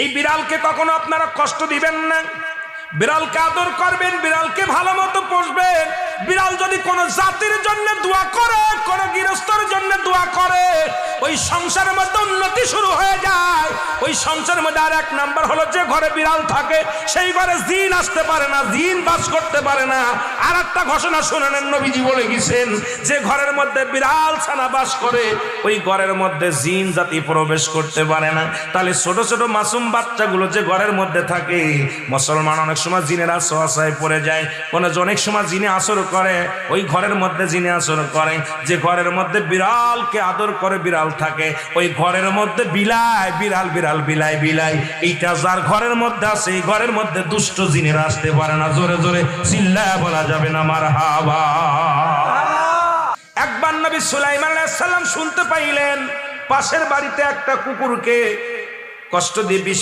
এই বিড়ালকে কখনো আপনারা কষ্ট দিবেন না? বিড়ালকে আদর করবেন, বিড়ালকে ভালো মতো পোষবেন। বিড়াল যদি কোনো জাতির জন্য দোয়া করে, কোনো গৃহস্থর জন্য দোয়া করে, ওই সংসারের মধ্যে উন্নতি শুরু হয়ে ওই সংসারের মধ্যে আর এক নাম্বার হলো যে ঘরে বিড়াল থাকে, সেই ঘরে জিন আসতে পারে না, জিন বাস করতে পারে না। আর একটা ঘোষণা শুনেন নবীজি বলে গেছেন যে ঘরের মধ্যে বিড়াল ছানা বাস করে, ওই ঘরের মধ্যে জিন জাতি প্রবেশ করতে পারে না। তাহলে ছোট ছোট মাসুম বাচ্চাগুলো যে ঘরের মধ্যে থাকে, মুসলমান অনেক সময় জিনের আশ্রয় পড়ে যায় কোন অনেক সময় জিনে আসর করে, ওই ঘরের মধ্যে জিনে আসর করে। যে ঘরের মধ্যে বিড়ালকে আদর করে বিড়াল থাকে, ওই ঘরের মধ্যে বিলাই বিড়াল বিড়াল বিলাই বিলাই, এইটা যার ঘরের মধ্যে আছে, এই ঘরের মধ্যে দুষ্ট জিনের আসতে পারে না। জোরে জোরে চিল্লা বলা যাবে না মার হাবা। একবার নবী সুলাইমান আলাইহিস সালাম শুনতে পাইলেন, পাশের বাড়িতে একটা কুকুরকে কষ্ট দিয়ে বিষ